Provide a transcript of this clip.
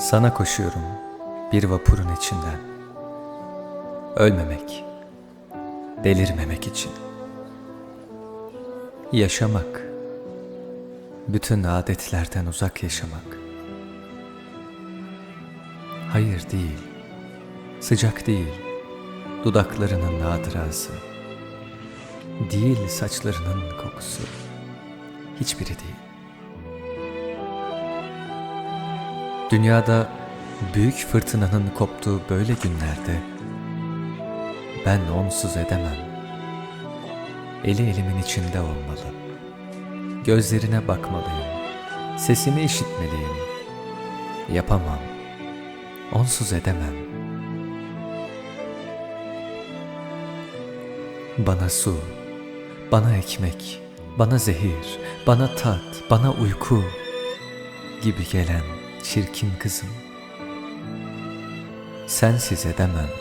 Sana koşuyorum bir vapurun içinden. Ölmemek, delirmemek için. Yaşamak, bütün adetlerden uzak yaşamak. Hayır değil, sıcak değil, dudaklarının nadırası. Değil saçlarının kokusu, hiçbiri değil. Dünyada büyük fırtınanın koptuğu böyle günlerde ben onsuz edemem. Eli elimin içinde olmalı. Gözlerine bakmalıyım. Sesini işitmeliyim. Yapamam. Onsuz edemem. Bana su, bana ekmek, bana zehir, bana tat, bana uyku gibi gelen çirkin kızım. Sensiz edemem.